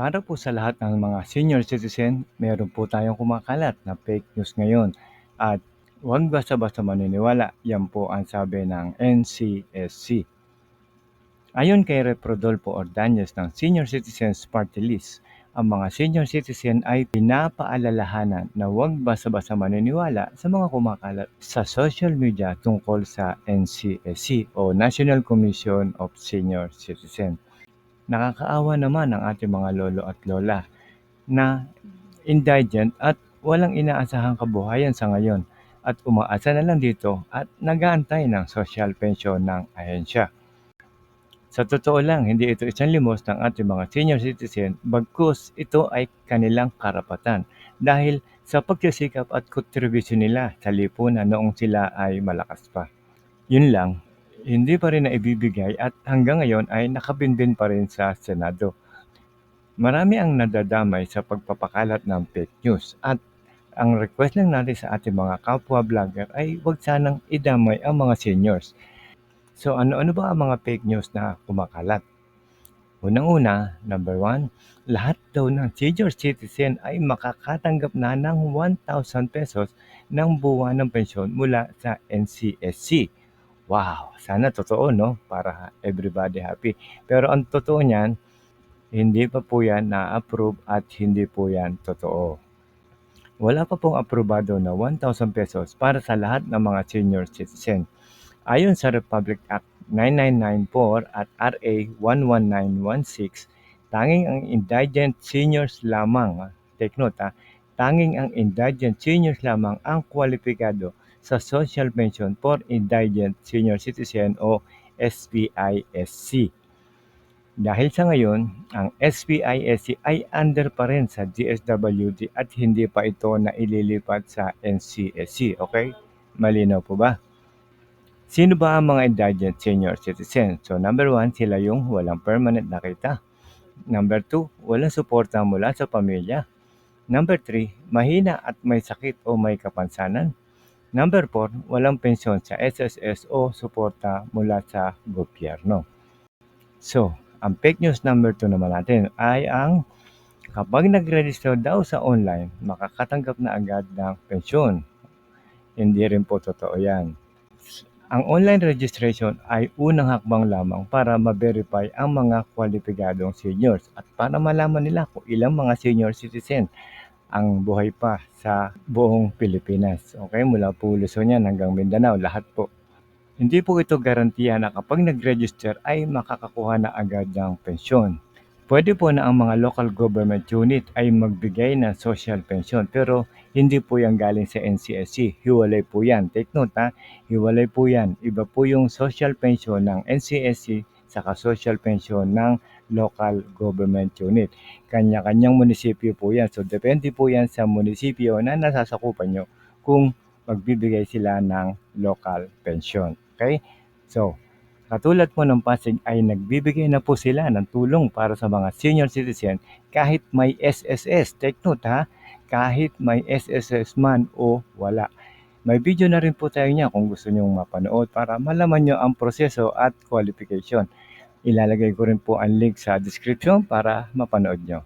Para po sa lahat ng mga senior citizen, meron po tayong kumakalat na fake news ngayon. At huwag basta-basta maniniwala, yan po ang sabi ng NCSC. Ayon kay Rep. Rodolfo Ordanyes ng Senior Citizens Party List, ang mga senior citizen ay pinapaalalahanan na huwag basta-basta maniniwala sa mga kumakalat sa social media tungkol sa NCSC o National Commission of Senior Citizen. Nakakaawa naman ang ating mga lolo at lola na indigent at walang inaasahang kabuhayan sa ngayon at umaasa na lang dito at nagaantay ng social pension ng ahensya. Sa totoo lang, hindi ito isang limos ng ating mga senior citizen bagkus ito ay kanilang karapatan dahil sa pagsisikap at kontribusyon nila sa lipunan noong sila ay malakas pa. Yun lang, hindi pa rin na ibibigay at hanggang ngayon ay nakabinbin pa rin sa Senado. Marami ang nadadamay sa pagpapakalat ng fake news at ang request lang natin sa ating mga kapwa vlogger ay huwag sanang idamay ang mga seniors. So ano-ano ba ang mga fake news na kumakalat? Unang-una, number one, lahat daw ng senior citizen ay makakatanggap na ng 1,000 pesos ng buwan ng pensyon mula sa NCSC. Wow, sana totoo no para everybody happy. Pero ang totoo niyan, hindi pa po yan na-approve at hindi po yan totoo. Wala pa pong aprobado na 1,000 pesos para sa lahat ng mga senior citizen. Ayon sa Republic Act 9994 at RA 11916, tanging ang indigent seniors lamang, take note ha, tanging ang indigent seniors lamang ang kwalipikado sa Social Pension for Indigent Senior Citizen o SPISC. Dahil sa ngayon, ang SPISC ay under pa rin sa DSWD at hindi pa ito na ililipat sa NCSC. Okay? Malinaw po ba? Sino ba ang mga indigent senior citizen? So number one, sila yung walang permanent na kita. Number two, walang suporta mula sa pamilya. Number three, mahina at may sakit o may kapansanan. Number four, walang pensyon sa SSS o suporta mula sa gobyerno. So, ang fake news number 2 naman natin ay ang kapag nag-register daw sa online, makakatanggap na agad ng pensyon. Hindi rin po totoo yan. Ang online registration ay unang hakbang lamang para ma-verify ang mga kwalipikadong seniors at para malaman nila kung ilang mga senior citizen ang buhay pa sa buong Pilipinas. Okay, mula po Luzon yan hanggang Mindanao, lahat po. Hindi po ito garantiya na kapag nag-register ay makakakuha na agad ng pensyon. Pwede po na ang mga local government unit ay magbigay ng social pension pero hindi po yan galing sa NCSC. Hiwalay po yan. Take note ha, hiwalay po yan. Iba po yung social pension ng NCSC saka social pension ng local government unit. Kanya-kanyang munisipyo po yan. So depende po yan sa munisipyo na nasasakupan nyo kung magbibigay sila ng local pension. Okay? So, Katulad po ng Pasig ay nagbibigay na po sila ng tulong para sa mga senior citizen kahit may SSS. Take note ha, kahit may SSS man o wala. May video na rin po tayo niya kung gusto nyong mapanood para malaman nyo ang proseso at qualification. Ilalagay ko rin po ang link sa description para mapanood nyo.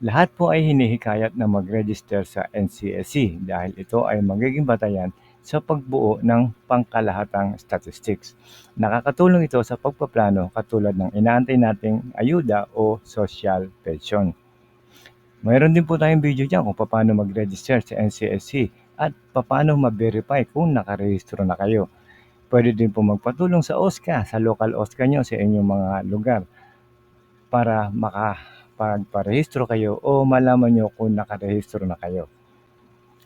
Lahat po ay hinihikayat na mag-register sa NCSC dahil ito ay magiging batayan sa pagbuo ng pangkalahatang statistics. Nakakatulong ito sa pagpaplano katulad ng inaantay nating ayuda o social pension. Mayroon din po tayong video dyan kung paano mag-register sa NCSC at paano ma-verify kung nakarehistro na kayo. Pwede din po magpatulong sa OSCA, sa local OSCA nyo sa inyong mga lugar para makapagparehistro kayo o malaman nyo kung nakarehistro na kayo.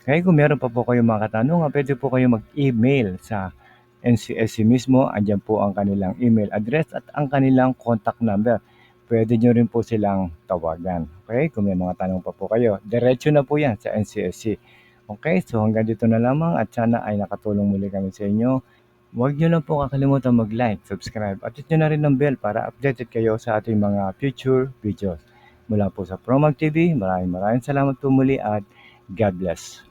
Kaya kung meron pa po kayong mga katanungan, pwede po kayo mag-email sa NCSC mismo. Andyan po ang kanilang email address at ang kanilang contact number. Pwede nyo rin po silang tawagan. Okay? Kung may mga tanong pa po kayo, diretso na po yan sa NCSC. Okay? So hanggang dito na lamang at sana ay nakatulong muli kami sa inyo. Huwag nyo lang po kakalimutan mag-like, subscribe at hit nyo na rin ng bell para updated kayo sa ating mga future videos. Mula po sa Promag TV, maraming maraming salamat po muli at God bless.